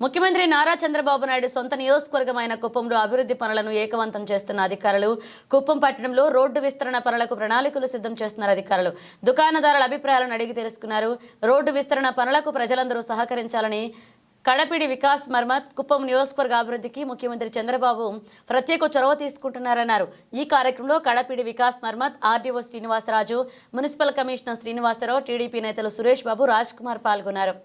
ముఖ్యమంత్రి నారా చంద్రబాబు నాయుడు సొంత నియోజకవర్గమైన కుప్పంలో అభివృద్ధి పనులను ఏకవంతం చేస్తున్న అధికారులు కుప్పం పట్టణంలో రోడ్డు విస్తరణ పనులకు ప్రణాళికలు సిద్ధం చేస్తున్నారు అధికారులు. దుకాణదారుల అభిప్రాయాలను అడిగి తెలుసుకున్నారు. రోడ్డు విస్తరణ పనులకు ప్రజలందరూ సహకరించాలని కడపిడి వికాస్ మర్మత్ కుప్పం నియోజకవర్గ అభివృద్ధికి ముఖ్యమంత్రి చంద్రబాబు ప్రత్యేక చొరవ తీసుకుంటున్నారన్నారు. ఈ కార్యక్రమంలో కడపిడి Vikas Marmat RDO Srinivasaraju municipal commissioner Srinivasarao TDP నేతలు సురేష్ బాబు రాజ్ కుమార్ పాల్గొన్నారు.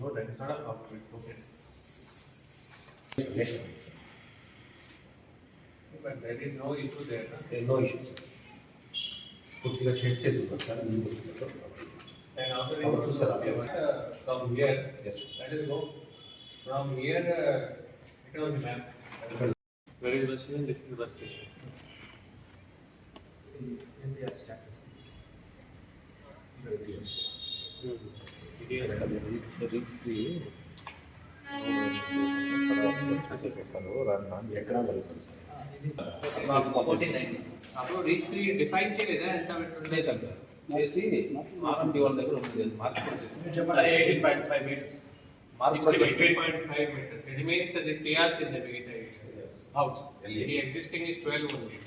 No, that is not a problem, it's okay. Next one, sir. But there is no issue there, no? There are no issues. sir. పూర్తిగా sheds వేసి ఉంటాం sir నీళ్ళు వచ్చినట్టు And after Our you, sister, uh, from here, yes that is go, from here, uh, it was the map. Where is bus station, this is reach three అప్పుడు reach three define చేయలేదా ఎంత చేశాం sir చేసి RMD వాళ్ళ దగ్గర ఉంది eighteen point five metres the beginning. Yes. House. LA. The existing is twelve only.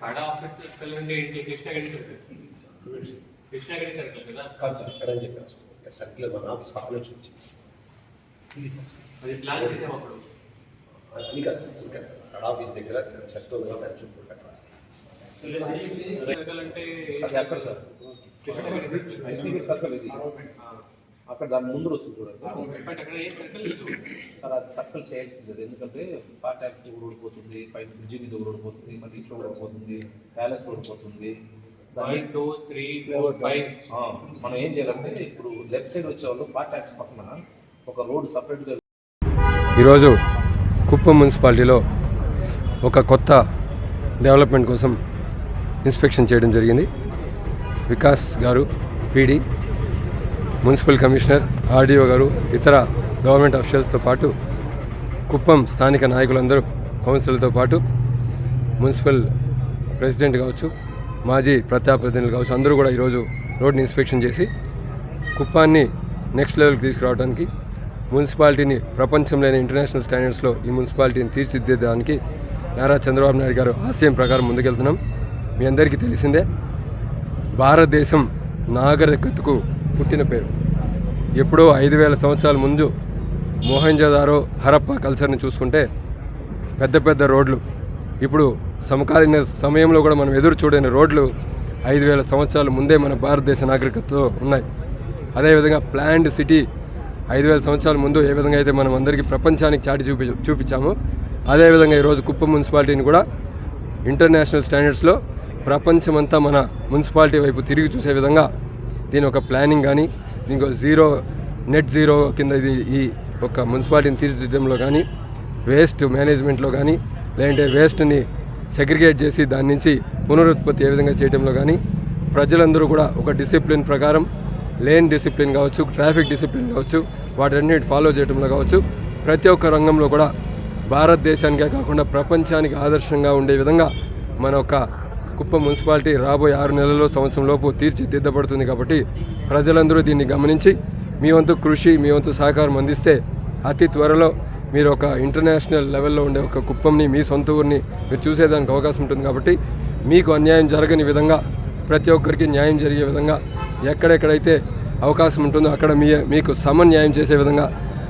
KADA office circle నుండి ఇంటి కృష్ణగిరి సర్కిల్. కృష్ణగిరి సర్కిల్ కదా? కాదు సార్ ఎక్కడ అని చెప్పాను సార్? ఇక్కడ సర్కిల్ మన ఆఫీస్ పక్కన ఇది సార్. అది ప్లాన్ చేసాం అప్పుడు. అది కాదు సార్ ఇంకా కడ ఆఫీస్ దగ్గర సర్కిల్ చుట్టూ పెట్టాలి సార్. సర్కిల్ అంటే సార్. కృష్ణగిరి సర్కిల్. ఇది. అక్కడ దాని ముందు వస్తుంది చూడండి. ఏ సర్కిల్ సార్ అది సర్కిల్ చేయాల్సింది అది ఎందుకంటే పార్ట్ యాక్ట్ ఊడిపోతుంది పైన బ్రిడ్జి మీద ఊడిపోతుంది మళ్ళీ ఇంట్లో ఊడిపోతుంది ప్యాలెస్ ఆ, మనం ఏం చేయాలంటే ఇప్పుడు లెఫ్ట్ సైడ్ వచ్చేవాళ్ళు పార్ట్ యాక్ట్స్ పక్కన ఒక రోడ్ సపరేట్గా ఈరోజు కుప్పం మున్సిపాలిటీలో ఒక కొత్త డెవలప్మెంట్ కోసం ఇన్స్పెక్షన్ చేయడం జరిగింది. వికాస్ గారు పీడి మున్సిపల్ కమిషనర్ ఆర్డీఓ గారు ఇతర గవర్నమెంట్ అఫీషియల్స్తో పాటు కుప్పం స్థానిక నాయకులందరూ కౌన్సిల్తో పాటు మున్సిపల్ ప్రెసిడెంట్ కావచ్చు మాజీ ప్రజాప్రతినిధులు కావచ్చు అందరూ కూడా ఈరోజు రోడ్ని ఇన్స్పెక్షన్ చేసి కుప్పాన్ని నెక్స్ట్ లెవెల్కి తీసుకురావడానికి మున్సిపాలిటీని ప్రపంచంలోని ఇంటర్నేషనల్ స్టాండర్డ్స్లో ఈ మున్సిపాలిటీని తీర్చిదిద్దడానికి నారా చంద్రబాబు నాయుడు గారు ఆశయం ప్రకారం ముందుకెళ్తున్నాం. మీ అందరికీ తెలిసిందే భారతదేశం నాగరికతకు పుట్టిన పేరు. ఎప్పుడో ఐదు వేల సంవత్సరాల ముందు మోహంజదారో హరప్ప కల్చర్ని చూసుకుంటే పెద్ద పెద్ద రోడ్లు. ఇప్పుడు సమకాలీన సమయంలో కూడా మనం ఎదురు చూడని రోడ్లు ఐదు వేల సంవత్సరాల ముందే మన భారతదేశ నాగరికతలో ఉన్నాయి. అదేవిధంగా ప్లాండ్ సిటీ ఐదు వేల సంవత్సరాల ముందు ఏ విధంగా అయితే మనం అందరికీ ప్రపంచానికి చాటి చూపి చూపించామో అదేవిధంగా ఈరోజు కుప్పం మున్సిపాలిటీని కూడా ఇంటర్నేషనల్ స్టాండర్డ్స్లో ప్రపంచమంతా మన మున్సిపాలిటీ వైపు తిరిగి చూసే విధంగా దీని ఒక ప్లానింగ్ కానీ దీనికి జీరో నెట్ జీరో కింద ఇది ఈ ఒక మున్సిపాలిటీని తీర్చిదిద్దడంలో కానీ వేస్ట్ మేనేజ్మెంట్లో కానీ లేదంటే వేస్ట్ని సెగ్రిగేట్ చేసి దాని నుంచి పునరుత్పత్తి ఏ విధంగా చేయడంలో కానీ ప్రజలందరూ కూడా ఒక డిసిప్లిన్ ప్రకారం లేన్ డిసిప్లిన్ కావచ్చు ట్రాఫిక్ డిసిప్లిన్ కావచ్చు వాటన్నిటి ఫాలో చేయడంలో కావచ్చు ప్రతి ఒక్క రంగంలో కూడా భారతదేశానికే కాకుండా ప్రపంచానికి ఆదర్శంగా ఉండే విధంగా మన యొక్క కుప్పం మున్సిపాలిటీ రాబోయే ఆరు నెలల్లో సంవత్సరంలోపు తీర్చిదిద్దబడుతుంది కాబట్టి ప్రజలందరూ దీన్ని గమనించి మీ వంతు కృషి మీ వంతు సహకారం అందిస్తే అతి త్వరలో మీరు ఒక ఇంటర్నేషనల్ లెవెల్లో ఉండే ఒక కుప్పంని మీ సొంత ఊరిని మీరు చూసేదానికి అవకాశం ఉంటుంది కాబట్టి మీకు అన్యాయం జరగని విధంగా ప్రతి ఒక్కరికి న్యాయం జరిగే విధంగా ఎక్కడెక్కడైతే అవకాశం ఉంటుందో అక్కడ మీ మీకు సమన్యాయం చేసే విధంగా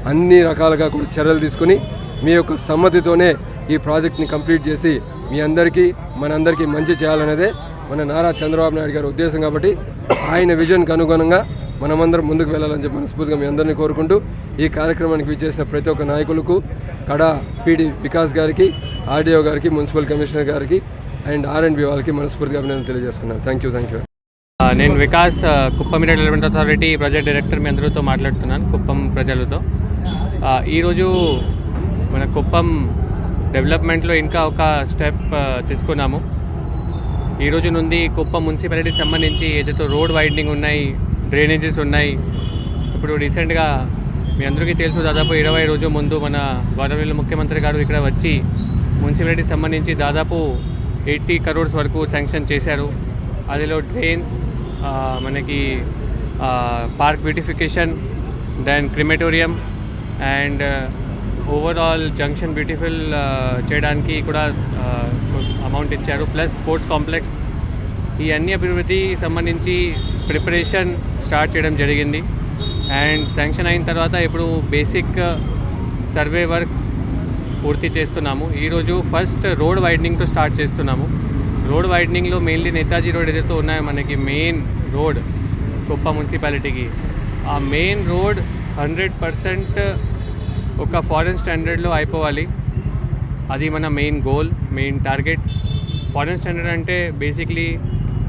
అన్ని రకాలుగా కూడా చర్యలు తీసుకుని మీ యొక్క సమ్మతితోనే ఈ ప్రాజెక్ట్ని కంప్లీట్ చేసి మీ అందరికీ మనందరికీ మంచి చేయాలనేదే మన నారా చంద్రబాబు నాయుడు గారి ఉద్దేశం కాబట్టి ఆయన విజన్కి అనుగుణంగా మనమందరం ముందుకు వెళ్ళాలని చెప్పి మనస్ఫూర్తిగా మీ అందరినీ కోరుకుంటూ ఈ కార్యక్రమానికి విచ్చేసిన ప్రతి ఒక్క నాయకులకు కడా పీడి వికాస్ గారికి ఆర్డీఓ గారికి మున్సిపల్ కమిషనర్ గారికి అండ్ ఆర్ అండ్ బి వాళ్ళకి మనస్ఫూర్తిగా అభినందన తెలియజేసుకున్నాను. థ్యాంక్ యూ థ్యాంక్ యూ నేను Vikas Kuppam development authority project director మీ అందరితో మాట్లాడుతున్నాను కుప్పం ప్రజలతో. ఈరోజు మన కుప్పం డెవలప్మెంట్లో ఇంకా ఒక స్టెప్ తీసుకున్నాము. ఈ రోజు నుండి కుప్పం మున్సిపాలిటీకి సంబంధించి ఏదైతే రోడ్ వైడనింగ్ ఉన్నాయి డ్రైనేజెస్ ఉన్నాయి ఇప్పుడు రీసెంట్గా మీ అందరికీ తెలుసు దాదాపు ఇరవై రోజు ముందు మన గవర్నమెంట్ ముఖ్యమంత్రి గారు ఇక్కడ వచ్చి మున్సిపాలిటీకి సంబంధించి దాదాపు ఎయిటీ కరోడ్స్ వరకు శాంక్షన్ చేశారు. అదిలో డ్రైన్స్ మనకి park beautification then crematorium and overall junction beautiful చేయడానికి కూడా అమౌంట్ ఇచ్చారు ప్లస్ స్పోర్ట్స్ కాంప్లెక్స్ ఈ అన్ని అభివృద్ధికి సంబంధించి ప్రిపరేషన్ స్టార్ట్ చేయడం జరిగింది. అండ్ శాంక్షన్ అయిన తర్వాత ఇప్పుడు బేసిక్ సర్వే వర్క్ పూర్తి చేస్తున్నాము. ఈరోజు ఫస్ట్ రోడ్ వైడనింగ్తో స్టార్ట్ చేస్తున్నాము. రోడ్ వైడనింగ్లో మెయిన్లీ నేతాజీ రోడ్ ఏదైతే ఉన్నాయో మనకి మెయిన్ రోడ్ కుప్ప మున్సిపాలిటీకి ఆ మెయిన్ రోడ్ హండ్రెడ్ పర్సెంట్ ఒక ఫారెన్ స్టాండర్డ్లో అయిపోవాలి. అది మన main goal main target foreign standard అంటే బేసిక్లీ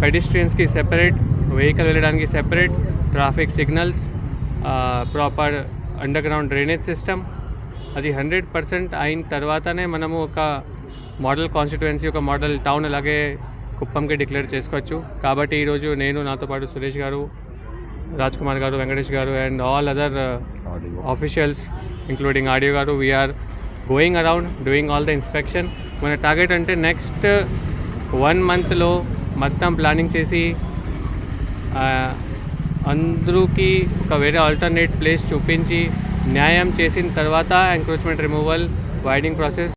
పెడిస్ట్రియన్స్కి సెపరేట్ వెహికల్ వెళ్ళడానికి separate traffic signals proper underground drainage system అది హండ్రెడ్ పర్సెంట్ అయిన తర్వాతనే మనము ఒక మోడల్ కాన్స్టిట్యుయెన్సీ ఒక మోడల్ టౌన్ అలాగే కుప్పంకి డిక్లేర్ చేసుకోవచ్చు. కాబట్టి ఈరోజు నేను నాతో పాటు సురేష్ గారు రాజ్ కుమార్ గారు వెంకటేష్ గారు and all other officials including RDO గారు we are going around doing all the inspection మన టార్గెట్ అంటే నెక్స్ట్ వన్ మంత్లో మొత్తం ప్లానింగ్ చేసి uh, ఆ, ఒక వేరే ఆల్టర్నేట్ ప్లేస్ చూపించి న్యాయం చేసిన తర్వాత ఎంక్రోచ్మెంట్ రిమూవల్ వైడింగ్ ప్రాసెస్